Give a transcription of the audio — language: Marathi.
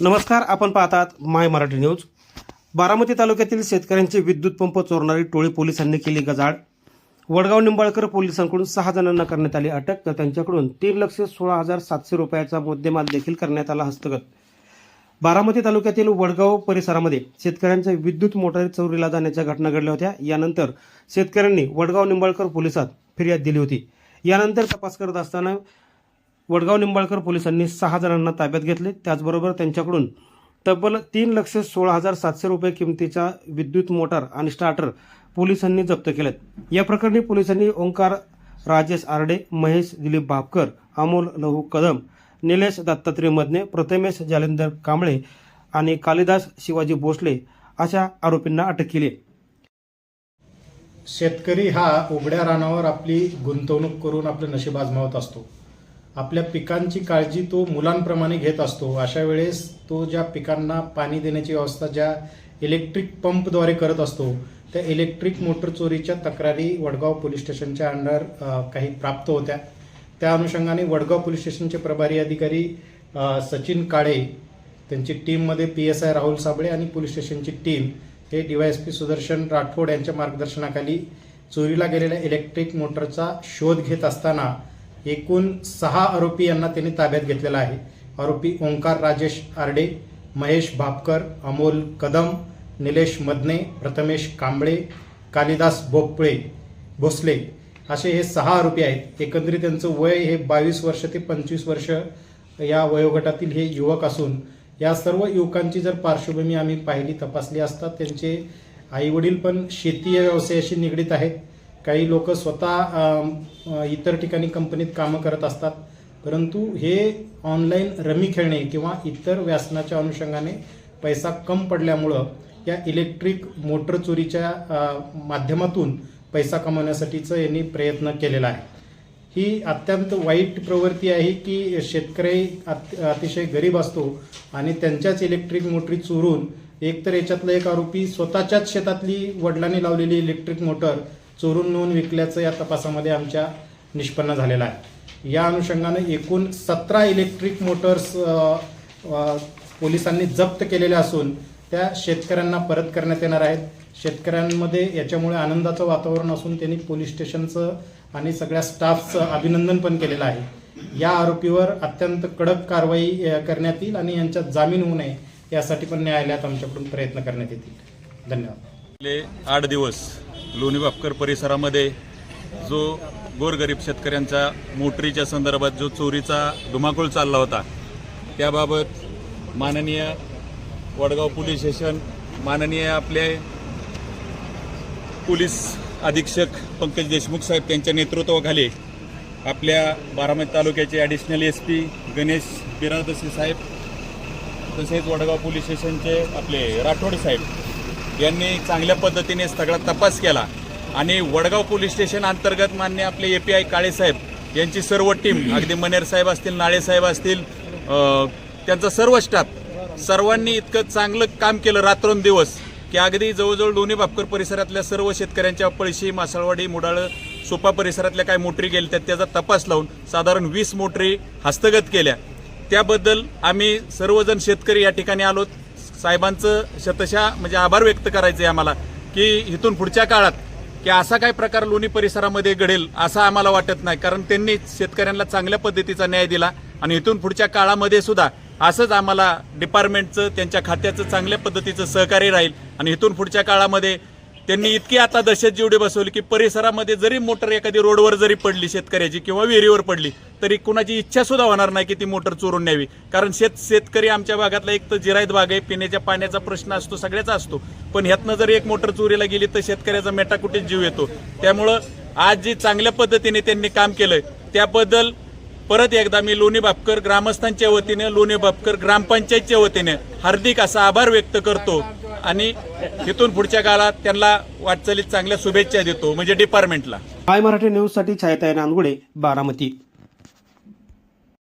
नमस्कार आपण पाहतात माय मराठी न्यूज. बारामती तालुक्यातील शेतकऱ्यांचे विद्युत पंप चोरणारी टोळी पोलिसांनी केली गजाड वडगाव निंबाळकर पोलिसांकडून सहा जणांना करण्यात आली अटक तर त्यांच्याकडून तीन लक्ष सोळा हजार सातशे रुपयाचा मुद्देमाल देखील करण्यात आला हस्तगत. बारामती तालुक्यातील वडगाव परिसरामध्ये शेतकऱ्यांच्या विद्युत मोटारी चोरीला जाण्याच्या घटना घडल्या होत्या. यानंतर शेतकऱ्यांनी वडगाव निंबाळकर पोलिसात फिर्याद दिली होती. यानंतर तपास करत असताना वडगाव निंबाळकर पोलिसांनी सहा जणांना ताब्यात घेतले. त्याचबरोबर त्यांच्याकडून तब्बल तीन लक्ष सोळा हजार सातशे रुपये किमतीचा विद्युत मोटार आणि स्टार्टर पोलिसांनी जप्त केल्यात या प्रकरणी पोलिसांनी ओंकार राजेश आरडे महेश दिलीप भापकर अमोल लहू कदम निलेश दत्तात्रय मदने प्रथमेश जालिंदर कांबळे आणि कालिदास शिवाजी भोसले अशा आरोपींना अटक केली शेतकरी हा उघड्या रानावर आपली गुंतवणूक करून आपलं नशीब आजमावत असतो. आपल्या पिकांची काळजी तो मुलांप्रमाणे घेत असतो. अशा वेळेस तो ज्या पिकांना पाणी देण्याची व्यवस्था ज्या इलेक्ट्रिक पंपद्वारे करत असतो त्या इलेक्ट्रिक मोटर चोरीच्या तक्रारी वडगाव पोलीस स्टेशनच्या अंडर काही प्राप्त होत्या. त्या अनुषंगाने वडगाव पोलीस स्टेशनचे प्रभारी अधिकारी सचिन काळे त्यांची टीममध्ये P S I Rahul Sable आणि पोलीस स्टेशनची टीम हे D Y S P Sudarshan Rathod यांच्या मार्गदर्शनाखाली चोरीला गेलेल्या इलेक्ट्रिक मोटरचा शोध घेत असताना एकूण सहा आरोपी यांना त्यांनी ताब्यात घेतलेला आहे. आरोपी ओंकार राजेश आरडे महेश भापकर अमोल कदम निलेश मदने प्रथमेश कांबळे कालिदास बोपळे भोसले असे हे सहा आरोपी आहेत. एकंदरीत त्यांचं वय हे बावीस वर्ष ते पंचवीस वर्ष या वयोगटातील हे युवक असून या सर्व युवकांची जर पार्श्वभूमी आम्ही पाहिली तपासली असता त्यांचे आईवडील पण शेती या व्यवसायाशी निगडीत आहेत. काही लोक स्वतः इतर ठिकाणी कंपनीत कामं करत असतात. परंतु हे ऑनलाईन रमी खेळणे किंवा इतर व्यासनाच्या अनुषंगाने पैसा कम पडल्यामुळं या इलेक्ट्रिक मोटर चोरीच्या माध्यमातून पैसा कमवण्यासाठीचं यांनी प्रयत्न केलेला आहे. ही अत्यंत वाईट प्रवृत्ती आहे की शेतकरी अतिशय गरीब असतो आणि त्यांच्याच इलेक्ट्रिक मोटरी चोरून एकतर याच्यातला एक आरोपी स्वतःच्याच शेतातली वडिलांनी लावलेली इलेक्ट्रिक मोटर चोरून नेऊन विकल्याचं या तपासामध्ये आमच्या निष्पन्न झालेलं आहे. या अनुषंगानं एकूण सतरा इलेक्ट्रिक मोटर्स पोलिसांनी जप्त केलेल्या असून त्या शेतकऱ्यांना परत करण्यात येणार आहेत. शेतकऱ्यांमध्ये याच्यामुळे आनंदाचं वातावरण असून त्यांनी पोलीस स्टेशनचं आणि सगळ्या स्टाफचं अभिनंदन पण केलेलं आहे. या आरोपीवर अत्यंत कडक कारवाई करण्यात येईल आणि यांच्यात जामीन होऊ नये यासाठी पण न्यायालयात आमच्याकडून प्रयत्न करण्यात येतील. धन्यवाद. आठ दिवस. लोणी बापकर परिसरामध्ये जो गोरगरीब शेतकऱ्यांचा मोटरीच्या संदर्भात जो चोरीचा धुमाकूळ चालला होता त्याबाबत माननीय वडगाव पोलीस स्टेशन माननीय आपले पोलीस अधीक्षक पंकज देशमुख साहेब त्यांच्या नेतृत्वाखाली आपल्या बारामती तालुक्याचे additional S P Ganesh Biradsi साहेब तसेच वडगाव पोलीस स्टेशनचे आपले राठोड साहेब यांनी चांगल्या पद्धतीने सगळा तपास केला. आणि वडगाव पोलीस स्टेशन अंतर्गत मान्य आपले ए पी आय काळेसाहेब यांची सर्व टीम अगदी मनेर साहेब असतील नाळे साहेब असतील त्यांचा सर्व स्टाफ सर्वांनी इतकं चांगलं काम केलं रात्रंदिवस की अगदी जवळजवळ दोन्ही बापकर परिसरातल्या सर्व शेतकऱ्यांच्या पळशी मासळवाडी मुडाळं सोपा परिसरातल्या काय मोटरी गेल्या त्यात त्याचा तपास लावून साधारण वीस मोटरी हस्तगत केल्या. त्याबद्दल आम्ही सर्वजण शेतकरी या ठिकाणी आलोत. साहेबांचं शतशा म्हणजे आभार व्यक्त करायचे आहे आम्हाला की इथून पुढच्या काळात की असा काय प्रकार लोणी परिसरामध्ये घडेल असं आम्हाला वाटत नाही. कारण त्यांनी शेतकऱ्यांना चांगल्या पद्धतीचा न्याय दिला आणि इथून पुढच्या काळामध्ये सुद्धा असंच आम्हाला डिपार्टमेंटचं त्यांच्या खात्याचं चांगल्या पद्धतीचं सहकार्य राहील आणि इथून पुढच्या काळामध्ये त्यांनी इतकी आता दहशत जेवढी बसवली की परिसरामध्ये जरी मोटर एखादी रोडवर जरी पडली शेतकऱ्याची किंवा विहिरीवर पडली तरी कुणाची इच्छा सुद्धा होणार नाही की ती मोटर चोरून न्यावी. कारण शेत शेतकरी आमच्या भागातला एक तर जिरायत भाग आहे पिण्याच्या पाण्याचा प्रश्न असतो सगळ्याचा असतो. पण ह्यातनं जर एक मोटर चोरीला गेली तर शेतकऱ्याचा मेटाकुटीत जीव येतो. त्यामुळं आज जी चांगल्या पद्धतीने त्यांनी काम केलंय त्याबद्दल परत एकदा मी लोणी बापकर ग्रामस्थांच्या वतीने लोणी बापकर ग्रामपंचायतच्या वतीने हार्दिक असा आभार व्यक्त करतो. आणि इथून पुढच्या काळात त्यांना वाटचालीत चांगल्या शुभेच्छा देतो म्हणजे डिपार्टमेंटला माय मराठी न्यूजसाठी छायाताई नांदगुडे बारामती.